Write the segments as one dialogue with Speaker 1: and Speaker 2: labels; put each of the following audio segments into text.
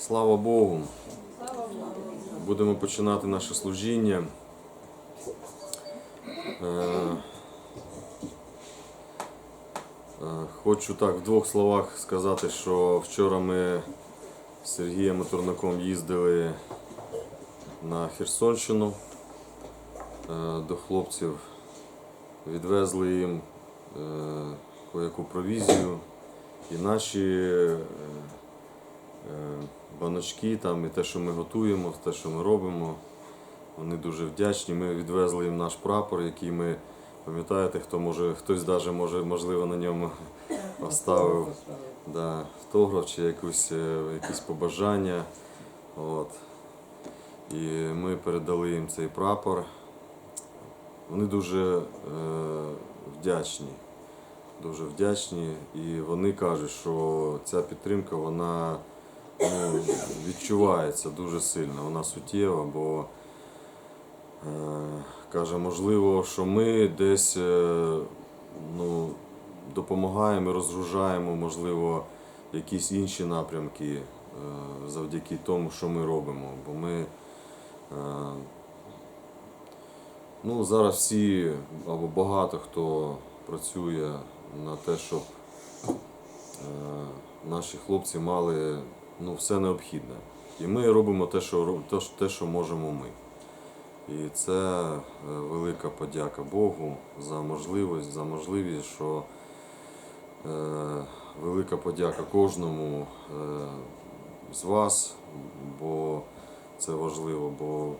Speaker 1: Слава Богу. Будемо починати наше служіння. Е, е, Хочу так в двох словах сказати, що вчора ми з Сергієм Моторнаком їздили на Херсонщину е, до хлопців, відвезли їм яку провізію і наші баночки, там, і те, що ми готуємо, те, що ми робимо. Вони дуже вдячні. Ми відвезли їм наш прапор, який ми, пам'ятаєте, хто може, хтось даже може, можливо, на ньому оставив да, автограф чи якусь, е, якісь побажання. От. І ми передали їм цей прапор. Вони дуже е, вдячні. Дуже вдячні. І вони кажуть, що ця підтримка вона ну, відчувається дуже сильно, вона суттєва, бо е, каже, можливо, що ми десь е, ну, допомагаємо, розгружаємо, можливо, якісь інші напрямки е, завдяки тому, що ми робимо. Бо ми ну, зараз всі або багато хто працює на те, щоб наші хлопці мали ну, все необхідне. І ми робимо те, що, те, що- можемо ми. І це е, велика подяка Богу за можливість, за можливість, що е, велика подяка кожному е, з вас, бо це важливо, бо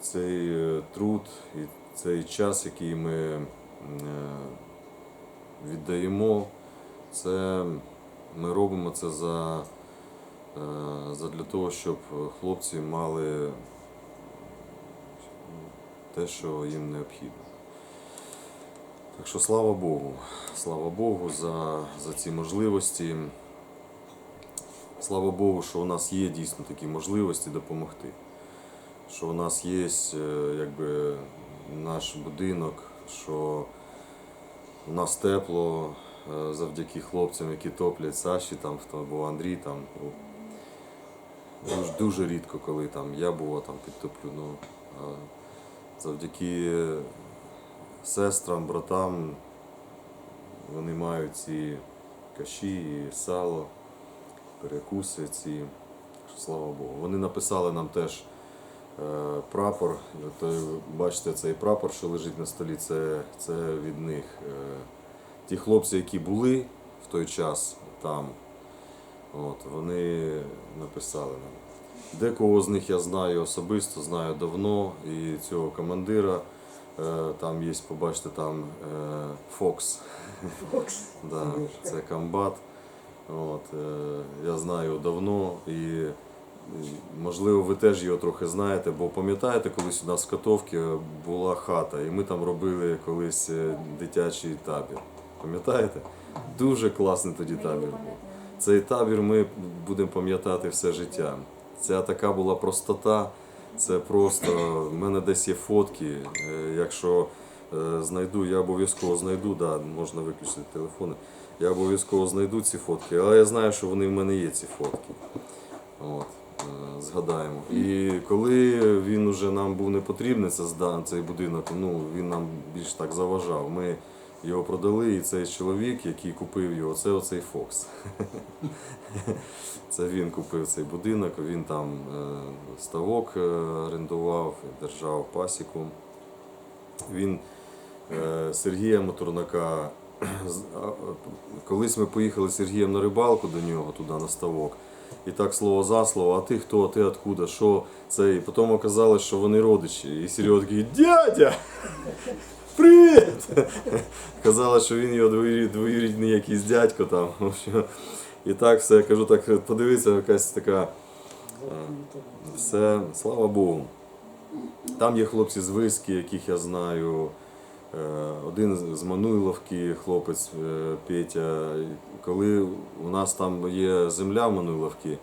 Speaker 1: цей е, труд і цей час, який ми е, віддаємо, це ми робимо це за, е, за для того, щоб хлопці мали те, що їм необхідно. Так що слава Богу, слава Богу за, за ці можливості. Слава Богу, що у нас є дійсно такі можливості допомогти. Що у нас є е, якби, наш будинок, що у нас тепло завдяки хлопцям, які топлять Саші, там, хто був Андрій, там, ну, дуже, рідко, коли там, я бува там підтоплю. Ну, завдяки сестрам, братам вони мають ці каші, і сало, перекуси ці. Слава Богу. Вони написали нам теж е, прапор. От, е, бачите, цей прапор, що лежить на столі, це, це від них. Е, ті хлопці, які були в той час там, от, вони написали нам. Декого з них я знаю особисто, знаю давно, і цього командира. е, Там є, побачите, там е, Фокс. Да, це комбат. От, е, я знаю давно і можливо ви теж його трохи знаєте, бо пам'ятаєте, колись у нас в Котовці була хата, і ми там робили колись дитячий табір. Пам'ятаєте? Дуже класний тоді табір був. Цей табір ми будемо пам'ятати все життя. Ця така була простота. Це просто в мене десь є фотки. е, Якщо е, знайду, я обов'язково знайду, да, можна виключити телефони. Я обов'язково знайду ці фотки, але я знаю, що вони в мене є, ці фотки. От, е, згадаємо. І коли він уже нам був не потрібний, це цей будинок, ну він нам більш так заважав. Ми його продали, і цей чоловік, який купив його, це оцей Фокс. Це він купив цей будинок, він там е, ставок е, орендував, держав пасіку. Він е, Сергія Моторнака. Колись ми поїхали з Сергієм на рибалку до нього туди на ставок. І так слово за слово, а ти хто, а ти откуда, що це? І потім оказалось, що вони родичі. І Серега такий, дядя! Привіт! Казалось, що він його двоюрід- двоюрідний якийсь дядько там. І так все, я кажу, так подивися, якась така. е, Все, слава Богу. Там є хлопці з Виски, яких я знаю. Е, Один з- Мануйловки, хлопець е, Петя. Коли у нас там є земля в Мануйловці,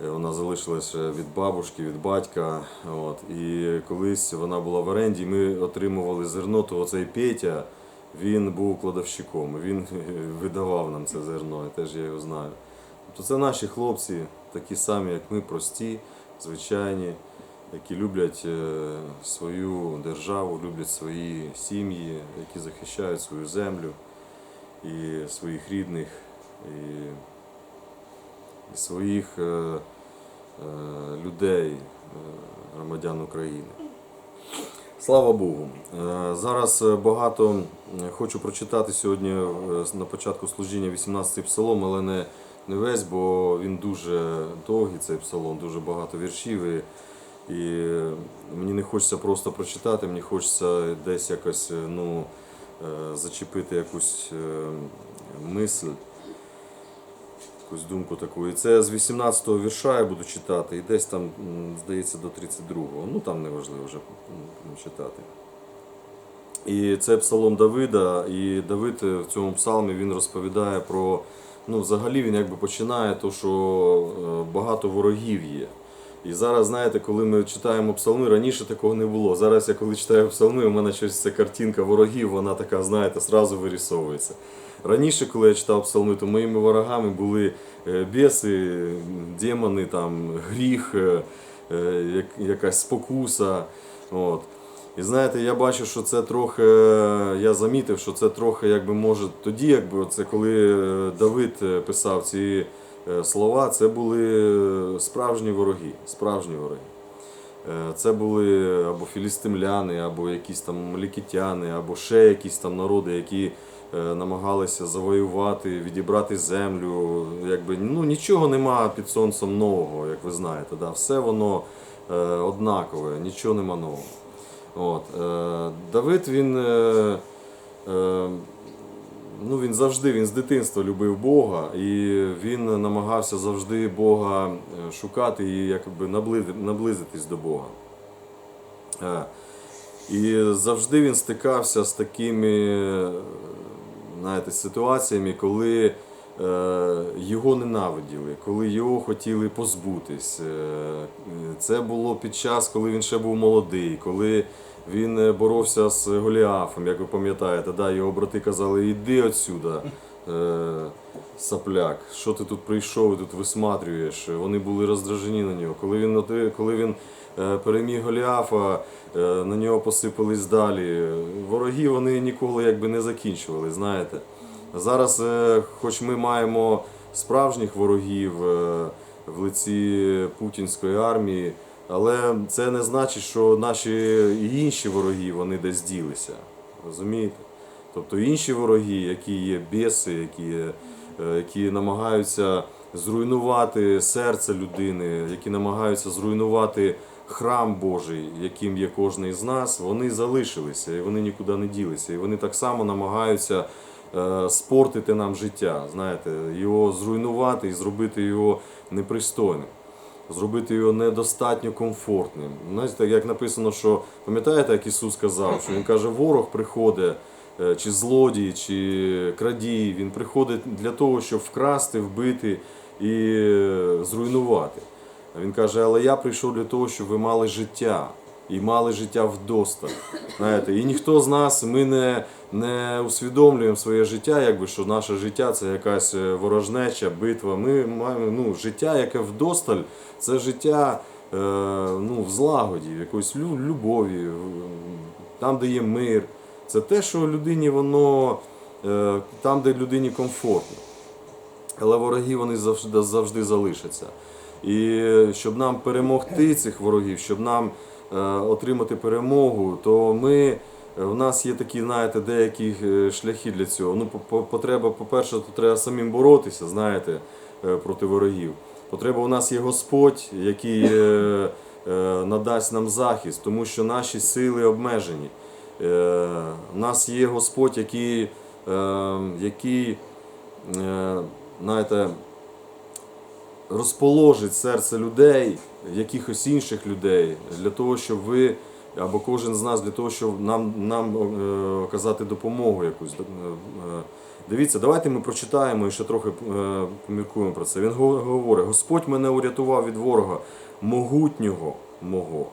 Speaker 1: вона залишилася від бабушки, від батька. От. І колись вона була в оренді, ми отримували зерно, то оцей Петя, він був кладовщиком, він видавав нам це зерно, і теж я його знаю. Тобто це наші хлопці, такі самі, як ми, прості, звичайні, які люблять е, свою державу, люблять свої сім'ї, які захищають свою землю і своїх рідних, і своїх е, е, людей, е, громадян України. Слава Богу. Зараз багато хочу прочитати сьогодні на початку служіння 18-й псалом, але не, не весь, бо він дуже довгий, цей псалом, дуже багато віршів. І, і мені не хочеться просто прочитати, мені хочеться десь якось ну, зачепити якусь мисль, якусь думку таку. І це з 18-го вірша я буду читати, і десь там, здається, до 32-го. Ну там неважливо вже читати. І це псалом Давида, і Давид в цьому псалмі він розповідає про. Ну, взагалі він якби починає, то, що е, багато ворогів є. І зараз, знаєте, коли ми читаємо псалми, раніше такого не було. Зараз я коли читаю псалми, у мене щось ця картинка ворогів, вона така, знаєте, зразу вирісовується. Раніше, коли я читав псалми, то моїми ворогами були е, біси, демони, там, гріх, е, е, як- якась спокуса. От. І знаєте, я бачу, що це трохи, я замітив, що це трохи, якби може, тоді, якби це коли Давид писав ці слова, це були справжні вороги, справжні вороги. Це були або філістимляни, або якісь там лікітяни, або ще якісь там народи, які намагалися завоювати, відібрати землю. Якби, ну, нічого нема під сонцем нового, як ви знаєте. Да? Все воно е, однакове, нічого нема нового. От, е, Давид він, е, е, ну, він завжди він з дитинства любив Бога, і він намагався завжди Бога е, шукати і якби наблизити, наблизитись до Бога. Е, і завжди він стикався з такими знаєте, ситуаціями, коли е, його ненавиділи, коли його хотіли позбутись. Е, Це було під час, коли він ще був молодий, коли він е, боровся з Голіафом, як ви пам'ятаєте, да, його брати казали, іди отсюда. Сапляк, що ти тут прийшов і тут висматрюєш? Вони були роздражені на нього. Коли він, коли він е, переміг Голіафа, е, на нього посипались далі. Вороги вони ніколи якби не закінчували, знаєте. Зараз, е, хоч ми маємо справжніх ворогів в лиці путінської армії, але це не значить, що наші інші вороги вони десь ділися. Розумієте? Тобто інші вороги, які є біси, які, є, які намагаються зруйнувати серце людини, які намагаються зруйнувати храм Божий, яким є кожен із нас, вони залишилися і вони нікуди не ділися. І вони так само намагаються е, спортити нам життя, знаєте, його зруйнувати і зробити його непристойним. Зробити його недостатньо комфортним. Знаєте, як написано, що пам'ятаєте, як Ісус сказав, що Він каже, ворог приходить, е, чи злодій, чи крадій, він приходить для того, щоб вкрасти, вбити і е, зруйнувати. Він каже, але я прийшов для того, щоб ви мали життя. І мали життя вдосталь. Знаєте, і ніхто з нас ми не, не усвідомлюємо своє життя, якби що наше життя це якась е, ворожнеча, битва. Ми маємо ну, життя, яке вдосталь, це життя е, ну, в злагоді, в якоїсь любові, там, де є мир. Це те, що людині воно е, там, де людині комфортно. Але вороги вони завжди, завжди залишаться. І щоб нам перемогти цих ворогів, щоб нам е, отримати перемогу, то ми, е, в нас є такі, знаєте, деякі е, шляхи для цього. Ну, по- по- потреба, по-перше, то треба самим боротися, знаєте, е, проти ворогів. Потреба у нас є Господь, який е, е, надасть нам захист, тому що наші сили обмежені. Е, У нас є Господь, який, е, який е, знаєте, розположить серце людей, якихось інших людей, для того, щоб ви або кожен з нас для того, щоб нам, нам е, оказати допомогу якусь. Е, е, Дивіться, давайте ми прочитаємо і ще трохи е, поміркуємо про це. Він говорить: Господь мене урятував від ворога могутнього мого.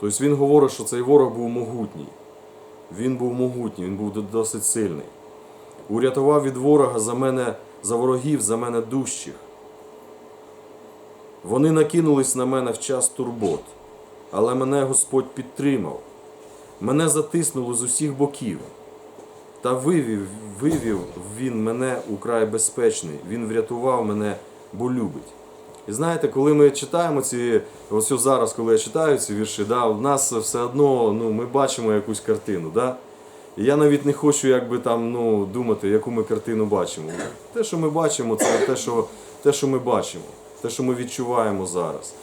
Speaker 1: Тобто він говорить, що цей ворог був могутній. Він був могутній, він був досить сильний. Урятував від ворога за мене, за ворогів, за мене дужчих. Вони накинулись на мене в час турбот, але мене Господь підтримав. Мене затиснуло з усіх боків. Та вивів, вивів він мене у край безпечний, він врятував мене, бо любить. І знаєте, коли ми читаємо ці, ось зараз, коли я читаю ці вірші, да, у нас все одно ну, ми бачимо якусь картину. Да? І я навіть не хочу якби, там, ну, думати, яку ми картину бачимо. Те, що ми бачимо, це те, що, те, що ми бачимо, те, що ми відчуваємо зараз.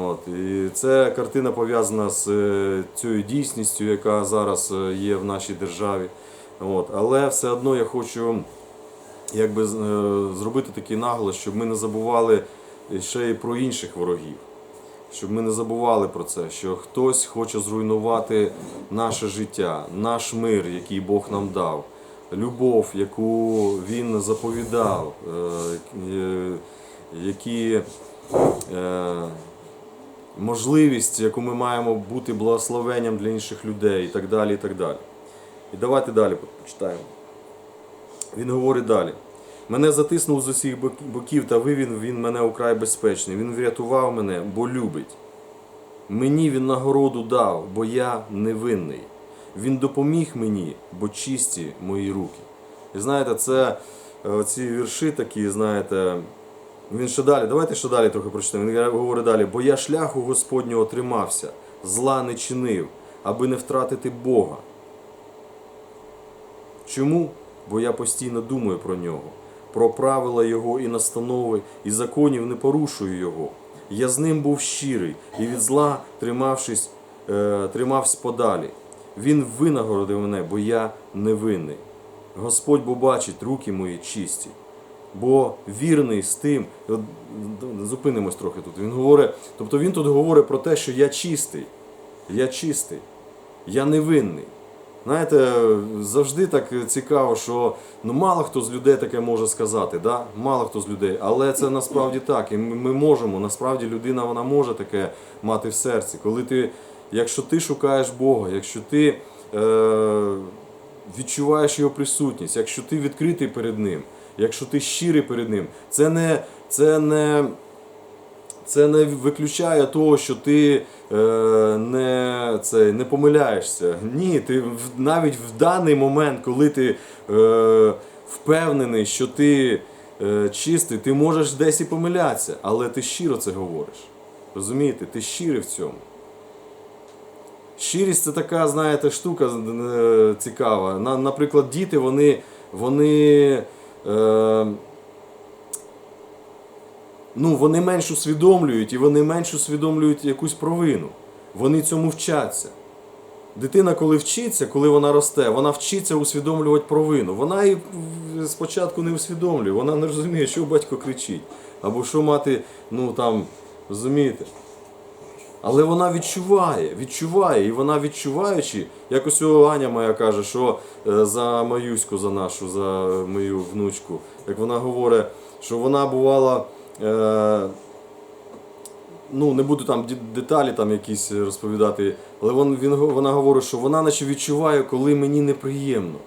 Speaker 1: От, і ця картина пов'язана з е, цією дійсністю, яка зараз е, є в нашій державі. От, але все одно я хочу якби, е, зробити такий наголос, щоб ми не забували ще й про інших ворогів. Щоб ми не забували про це, що хтось хоче зруйнувати наше життя, наш мир, який Бог нам дав, любов, яку Він заповідав, е, е, які е, можливість, яку ми маємо бути благословенням для інших людей і так далі. І так далі. І давайте далі почитаємо. Він говорить далі. Мене затиснув з усіх боків та вивів він мене украй безпечний. Він врятував мене, бо любить. Мені він нагороду дав, бо я невинний. Він допоміг мені, бо чисті мої руки. І знаєте, це е, ці вірші такі, знаєте, він ще далі, давайте ще далі трохи прочитаємо. Він говорить далі, бо я шляху Господнього тримався, зла не чинив, аби не втратити Бога. Чому? Бо я постійно думаю про нього, про правила Його і настанови, і законів не порушую Його. Я з ним був щирий і від зла тримавшись, е, тримався подалі. Він винагородив мене, бо я невинний. Господь бо бачить руки мої чисті, бо вірний з тим. Зупинимось трохи тут. Він говорить, тобто він тут говорить про те, що я чистий, я чистий, я невинний. Знаєте, завжди так цікаво, що ну мало хто з людей таке може сказати, да? мало хто з людей, але це насправді так. І ми можемо. Насправді людина вона може таке мати в серці. Коли ти, якщо ти шукаєш Бога, якщо ти е, відчуваєш його присутність, якщо ти відкритий перед Ним, якщо ти щирий перед Ним, це не, це не це не виключає того, що ти е, не, це, не помиляєшся. Ні, ти навіть в даний момент, коли ти е, впевнений, що ти е, чистий, ти можеш десь і помилятися, але ти щиро це говориш. Розумієте, ти щирий в цьому. Щирість це така, знаєте, штука е, цікава. Наприклад, діти, вони, вони е, ну, вони менш усвідомлюють і вони менш усвідомлюють якусь провину. Вони цьому вчаться. Дитина, коли вчиться, коли вона росте, вона вчиться усвідомлювати провину. Вона і спочатку не усвідомлює, вона не розуміє, що батько кричить, або що мати, ну там, розумієте. Але вона відчуває, відчуває, і вона відчуваючи, якось Аня моя каже, що е, за Маюську, за нашу, за мою внучку, як вона говорить, що вона бувала. Е, ну, не буду там деталі там якісь розповідати, але вон, він, вона говорить, що вона наче відчуває, коли мені неприємно.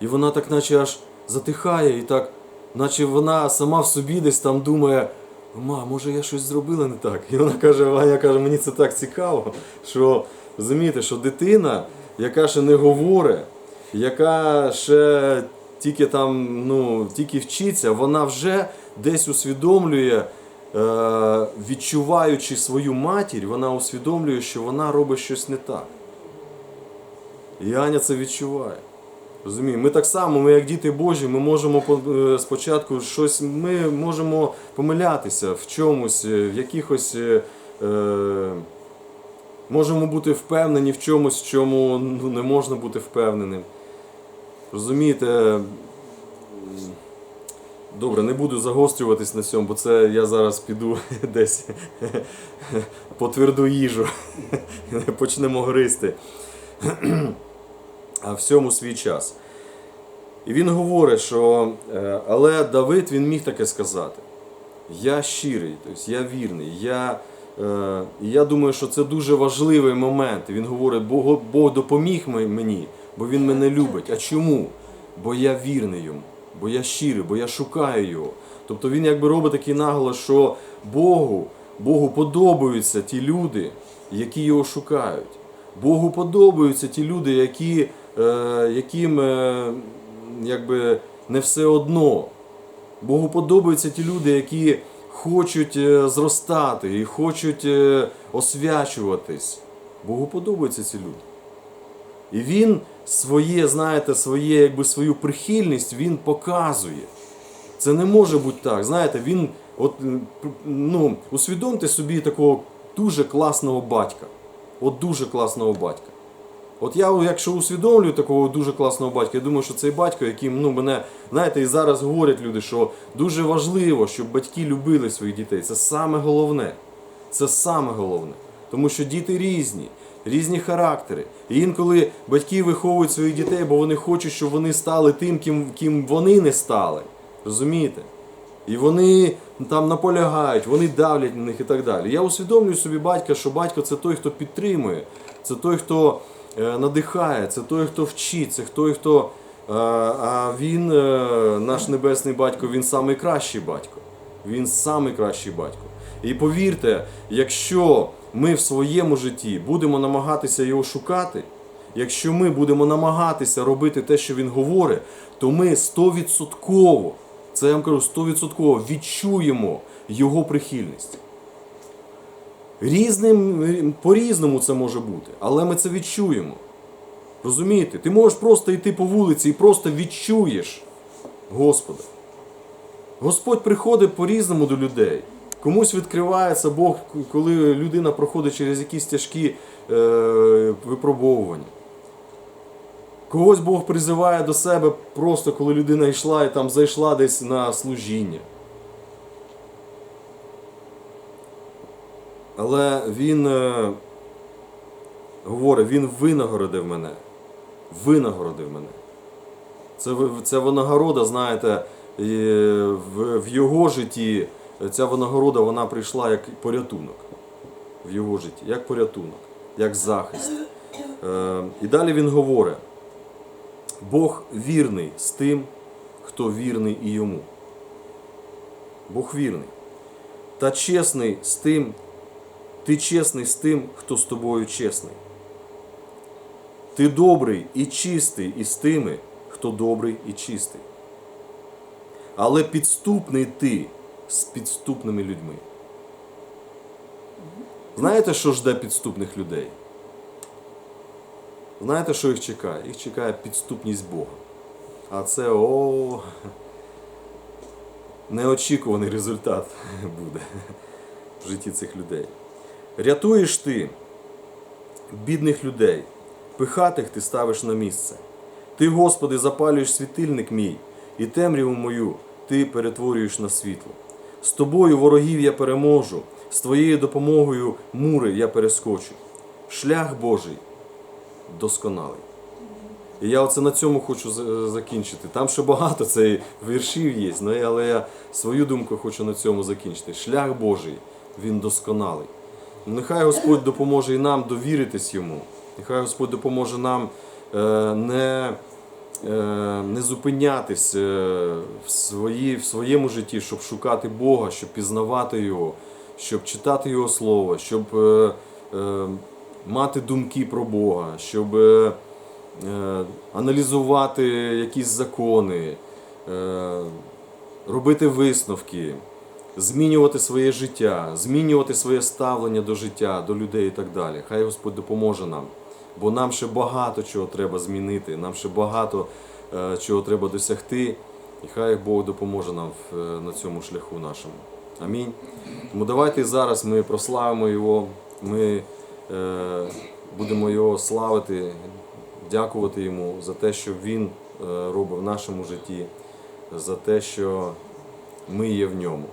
Speaker 1: І вона так наче аж затихає, і так, наче вона сама в собі десь там думає, ма, може я щось зробила не так. І вона каже, Ваня каже, мені це так цікаво, що розумієте, що дитина, яка ще не говорить, яка ще тільки там, ну, тільки вчиться, вона вже десь усвідомлює, е, відчуваючи свою матір, вона усвідомлює, що вона робить щось не так. І Аня це відчуває. Розуміємо, ми так само, ми як діти Божі, ми можемо е, спочатку щось, ми можемо помилятися в чомусь, е, в якихось. е, можемо бути впевнені в чомусь, в чому ну, не можна бути впевненим. Розумієте, добре, не буду загострюватись на цьому, бо це я зараз піду десь по тверду їжу. Почнемо гристи. А всьому свій час. І він говорить, що е, але Давид він міг таке сказати. Я щирий, тобто я вірний. Я, е, я думаю, що це дуже важливий момент. Він говорить, Бог, Бог допоміг мені, бо Він мене любить. А чому? Бо я вірний йому, бо я щирий, бо я шукаю його. Тобто він якби робить такий наголос, що Богу Богу подобаються ті люди, які його шукають. Богу подобаються ті люди, які, е, яким е, якби не все одно. Богу подобаються ті люди, які хочуть е, зростати і хочуть е, освячуватись. Богу подобаються ці люди. І він своє, знаєте, своє, якби свою прихильність він показує. Це не може бути так. Знаєте, він, от, ну, усвідомте собі такого дуже класного батька. От дуже класного батька. От я, якщо усвідомлюю такого дуже класного батька, я думаю, що цей батько, яким ну, мене, знаєте, і зараз говорять люди, що дуже важливо, щоб батьки любили своїх дітей. Це саме головне. Це саме головне. Тому що діти різні, різні характери. І інколи батьки виховують своїх дітей, бо вони хочуть, щоб вони стали тим, ким, ким вони не стали. Розумієте? І вони там наполягають, вони давлять на них і так далі. Я усвідомлюю собі батька, що батько це той, хто підтримує, це той, хто е, надихає, це той, хто вчить, це той, хто. е, а він, е, наш небесний батько, він самий кращий батько. Він самий кращий батько. І повірте, якщо ми в своєму житті будемо намагатися його шукати, якщо ми будемо намагатися робити те, що він говорить, то ми стовідсотково, це я вам кажу, стовідсотково відчуємо його прихильність. Різним, по-різному це може бути, але ми це відчуємо. Розумієте? Ти можеш просто йти по вулиці і просто відчуєш Господа. Господь приходить по-різному до людей. Комусь відкривається Бог, коли людина проходить через якісь тяжкі е, випробовування. Когось Бог призиває до себе просто коли людина йшла і там зайшла десь на служіння. Але він е, говорить, він винагородив мене. Винагородив мене. Це, це винагорода, знаєте, в, в його житті ця винагорода вона прийшла як порятунок. В його житті, як порятунок, як захист. Е, і далі він говорить: Бог вірний з тим, хто вірний і йому. Бог вірний. Та чесний з тим, ти чесний з тим, хто з тобою чесний. Ти добрий і чистий із тими, хто добрий і чистий. Але підступний ти з підступними людьми. Знаєте, що жде підступних людей? Знаєте, що їх чекає? Їх чекає підступність Бога. А це о, неочікуваний результат буде в житті цих людей. Рятуєш ти бідних людей, пихатих ти ставиш на місце. Ти, Господи, запалюєш світильник мій, і темряву мою ти перетворюєш на світло. З тобою ворогів я переможу, з твоєю допомогою мури я перескочу. Шлях Божий досконалий. І я оце на цьому хочу закінчити. Там ще багато цей віршів є, ну, але я свою думку хочу на цьому закінчити. Шлях Божий, він досконалий. Нехай Господь допоможе і нам довіритись йому. Нехай Господь допоможе нам е, не, не зупинятись е, в, свої, в своєму житті, щоб шукати Бога, щоб пізнавати Його, щоб читати Його Слово, щоб е, е, мати думки про Бога, щоб е, е, аналізувати якісь закони, е, робити висновки, змінювати своє життя, змінювати своє ставлення до життя, до людей і так далі. Хай Господь допоможе нам. Бо нам ще багато чого треба змінити, нам ще багато е, чого треба досягти. І хай Бог допоможе нам е, на цьому шляху нашому. Амінь. Тому давайте зараз ми прославимо Його, ми е, будемо Його славити, дякувати Йому за те, що Він робить в нашому житті, за те, що ми є в ньому.